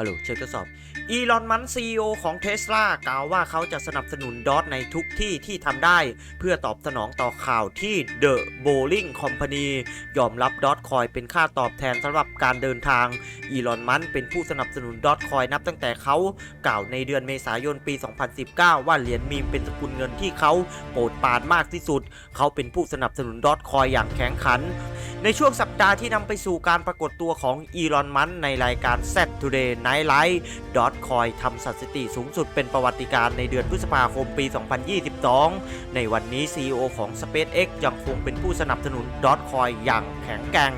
ฮัลโหลเชิญทดสอบ อีลอน มัสซีอของเทสลากล่าวว่าเขาจะสนับสนุนดอทในทุกที่ที่ทำได้ เพื่อตอบสนองต่อข่าวที่ The Bowling Company ยอมรับดอทคอยเป็นค่าตอบแทนสำหรับการเดินทาง อีลอน มัสเป็นผู้สนับสนุนดอทคอยนับตั้งแต่เขากล่าวในเดือนเมษายนปี 2019 ว่าเหรียญมีมเป็นสกุลเงินที่เขาโปรดปรานมากที่สุด เขาเป็นผู้สนับสนุนดอทคอยอย่างแข็งขัน ในช่วงสัปดาห์ที่นำไปสู่การปรากฏตัวของอีลอนมัสในรายการ Set Today Night Live ดอทคอยทำสถิติสูงสุดเป็นประวัติการณ์ในเดือนพฤษภาคมปี 2022 ในวันนี้ CEO ของ SpaceX ยังคงเป็นผู้สนับสนุนดอทคอยอย่างแข็งแกร่ง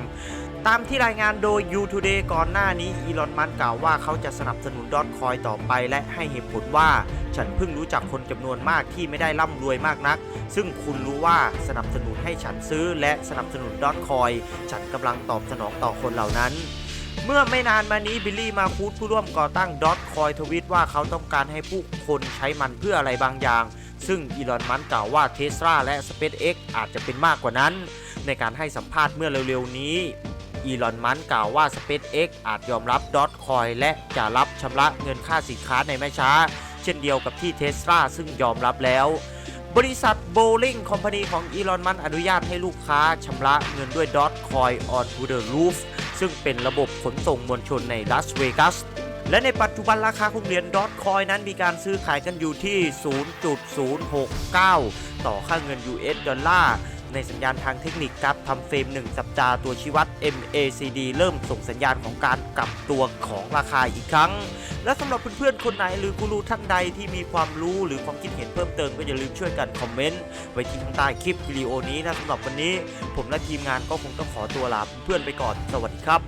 ตามที่รายงานโดย You Today ก่อนหน้านี้อีลอนมัสกล่าวว่าเขาจะสนับสนุนดอทคอยต่อไปและให้เหตุผลว่า ฉันเพิ่งรู้จักคนจำนวนมากที่ไม่ได้ร่ำรวยมากนัก ซึ่งคุณรู้ว่าสนับสนุน ให้ฉันซื้อและสนับสนุนดอทคอย ฉันกำลังตอบสนองต่อคนเหล่านั้นเมื่อไม่นานมานี้บิลลี่มาคูดผู้ร่วมก่อตั้งดอทคอยทวิตว่าเขาต้องการให้ผู้คนใช้มันเพื่ออะไรบางอย่าง ซึ่งอีลอนมัสกล่าวว่าเทสลาและ SpaceX อาจจะเป็นมากกว่านั้น ในการให้สัมภาษณ์เมื่อเร็วๆนี้อีลอนมัสกล่าวว่า SpaceX อาจยอมรับดอทคอยและจะรับชำระเงินค่าสินค้าในไม่ช้า เช่นเดียวกับที่เทสลาซึ่งยอมรับแล้ว บริษัทโบลิงคอมพานีของอีลอนมัสอนุญาตให้ลูกค้าชำระเงินด้วยดอทคอยออนทูเดอะรูฟซึ่งเป็นระบบขนส่งมวลชนในลาสเวกัสและในปัจจุบันราคาของเหรียญดอทคอยนั้นมีการซื้อขายกันอยู่ที่ 0.069 ต่อค่าเงิน US ดอลลาร์ ในสัญญาณทางเทคนิคครับทำเฟรม 1 สัปดาห์ตัวชี้วัด MACD เริ่มส่งสัญญาณของการกลับตัวของราคาอีกครั้ง และสำหรับเพื่อนๆ คนไหนหรือกูรูท่านใดที่มีความรู้หรือความคิดเห็นเพิ่มเติมก็อย่าลืมช่วยกันคอมเมนต์ไว้ที่ข้างใต้คลิปวิดีโอนี้นะสำหรับวันนี้ ผมและทีมงานก็คงต้องขอตัวลาเพื่อนๆไปก่อนสวัสดีครับ